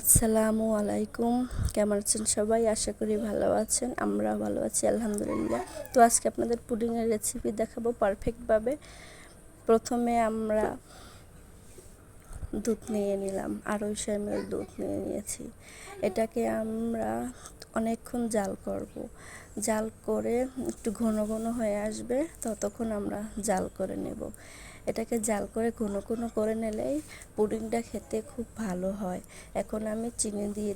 আসসালামু আলাইকুম। কেমন আছেন সবাই? আশা করি ভালো আছেন। আমরা ভালো আছি, আলহামদুলিল্লাহ। তো আজকে আপনাদের পুডিংয়ের রেসিপি দেখাবো পারফেক্টভাবে প্রথমে আমরা দুধ নিয়ে নিলাম। আড়াইশো এম দুধ নিয়ে নিয়েছি। এটাকে আমরা অনেকক্ষণ জাল করব। জাল করে একটু ঘন ঘন হয়ে আসবে, ততক্ষণ আমরা জাল করে নেব। এটাকে জাল করে ঘন ঘন করে নিলেই পুডিংটা খেতে খুব ভালো হয়। এখন আমি চিনি দিয়ে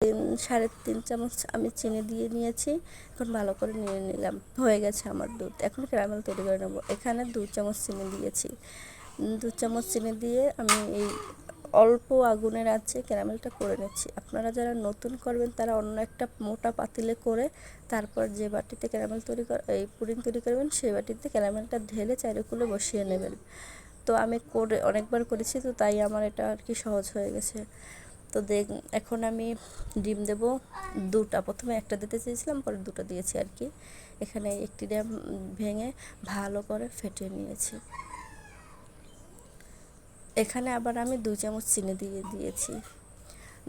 তিন, সাড়ে তিন চামচ আমি চিনি দিয়ে নিয়েছি। এখন ভালো করে নিয়ে নিলাম। হয়ে গেছে আমার দুধ। এখন ক্যারামেল তৈরি করে নেব। এখানে দু চামচ চিনি দিয়েছি। দু চামচ চিনি দিয়ে আমি এই অল্প আগুনের আছে, ক্যারামেলটা করে নিচ্ছি। আপনারা যারা নতুন করবেন, তারা অন্য একটা মোটা পাতিলে করে তারপর যে বাটিতে ক্যারামেল তৈরি কর, এই পুডিং তৈরি করবেন, সেই বাটিতে ক্যারামেলটা ঢেলে চারিকুলে বসিয়ে নেবেন। তো আমি করে, অনেকবার করেছি, তো তাই আমার এটা আর কি সহজ হয়ে গেছে। তো দেখ, এখন আমি ডিম দেব দুটা। প্রথমে একটা দিতে চেয়েছিলাম, পরে দুটো দিয়েছি আর কি। এখানে একটি ডিম ভেঙে ভালো করে ফেটে নিয়েছি। এখানে আবার আমি দু চামচ চিনি দিয়ে দিয়েছি।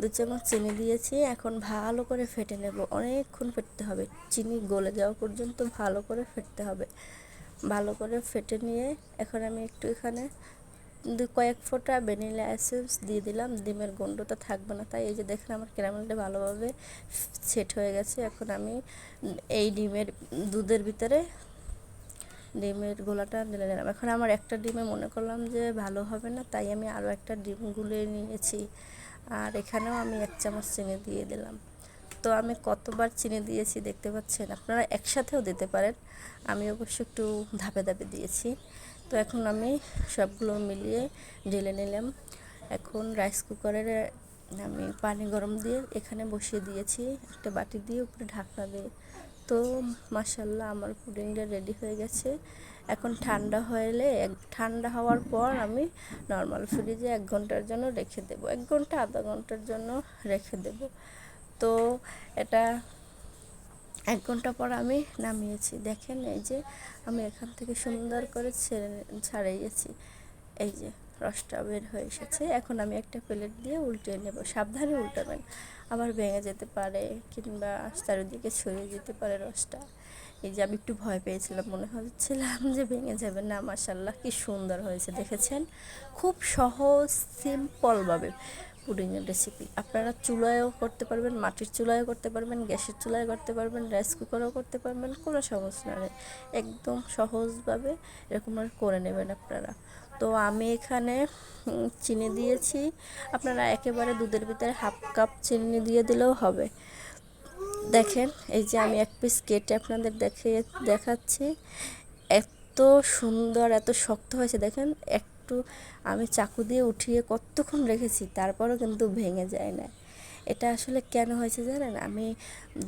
দু চামচ চিনি দিয়েছি, এখন ভালো করে ফেটে নেব। অনেকক্ষণ ফেটতে হবে। চিনি গলে যাওয়া পর্যন্ত ভালো করে ফেটতে হবে। ভালো করে ফেটে নিয়ে এখন আমি একটু এখানে দু কয়েক ফোঁটা ভ্যানিলা এসেন্স দিয়ে দিলাম। ডিমের গন্ধটা থাকবে না, তাই এই যে দেখেন আমার ক্যারামেলটা ভালোভাবে সেট হয়ে গেছে। এখন আমি এই ডিমের দুধের ভিতরে ডিমের গোলাটা ঢেলে নিলাম। এখন আমার একটা ডিমে মনে করলাম যে ভালো হবে না, তাই আমি আরও একটা ডিম গুলে নিয়েছি। আর এখানেও আমি এক চামচ চিনি দিয়ে দিলাম। তো আমি কতবার চিনি দিয়েছি দেখতে পাচ্ছেন? আপনারা একসাথেও দিতে পারেন। আমি অবশ্য একটু ধাপে ধাপে দিয়েছি। তো এখন আমি সবগুলো মিলিয়ে ঢেলে নিলাম। এখন রাইস কুকারের, আমি পানি গরম দিয়ে এখানে বসিয়ে দিয়েছি। একটা বাটি দিয়ে উপরে ঢাকনা দিয়ে। তো মাসাল্লাহ আমার পুডিংটা রেডি হয়ে গেছে। এখন ঠান্ডা হলে এক, ঠান্ডা হওয়ার পর আমি নর্মাল ফ্রিজে এক ঘণ্টার জন্য রেখে দেব। এক ঘণ্টা, আধা ঘণ্টার জন্য রেখে দেব। তো এটা এক ঘণ্টা পর আমি নামিয়েছি। দেখেন, এই যে আমি এখান থেকে সুন্দর করে ছেড়ে, ছাড়িয়েছি। এই যে রসটা বের হয়ে এসেছে। এখন আমি একটা প্লেট দিয়ে উল্টে নেব। সাবধানে উল্টাবেন। আবার ভেঙে যেতে পারে কিংবা চারিদিকে ছড়িয়ে যেতে পারে রসটা। এই যে আমি একটু ভয় পেয়েছিলাম, মনে হচ্ছিলাম যে ভেঙে যাবে। না মাসাল্লাহ কি সুন্দর হয়েছে, দেখেছেন? খুব সহজ সিম্পলভাবে পুডিংয়ের রেসিপি আপনারা চুলায়ও করতে পারবেন, মাটির চুলায়ও করতে পারবেন, গ্যাসের চুলায় করতে পারবেন রাইস কুকারও করতে পারবেন, কোনো সমস্যা নেই। একদম সহজভাবে এরকম করে নেবেন আপনারা। তো আমি এখানে চিনি দিয়েছি। আপনারা একেবারে দুধের ভিতরে হাফ কাপ চিনি দিয়ে দিলেও হবে। দেখেন, এই যে আমি এক পিস কেটে আপনাদের দেখে দেখাচ্ছি। এত সুন্দর, এত শক্ত হয়েছে। দেখেন একটু আমি চাকু দিয়ে উঠিয়ে কতক্ষণ রেখেছি, তারপরও কিন্তু ভেঙে যায় না। এটা আসলে কেন হয়েছে জানেন? আমি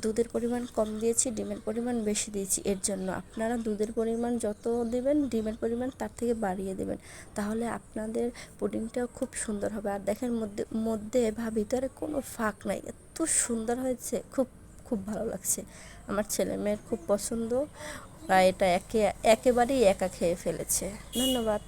দুধের পরিমাণ কম দিয়েছি, ডিমের পরিমাণ বেশি দিয়েছি, এর জন্য আপনারা দুধের পরিমাণ যত দেবেন, ডিমের পরিমাণ তার থেকে বাড়িয়ে দেবেন। তাহলে আপনাদের পুডিংটাও খুব সুন্দর হবে। আর দেখেন মধ্যে মধ্যে বা ভিতরে কোনো ফাঁক নাই। এত সুন্দর হয়েছে, খুব খুব ভালো লাগছে। আমার ছেলে মেয়ের খুব পছন্দ। এটা একে, একেবারেই একা খেয়ে ফেলেছে। ধন্যবাদ।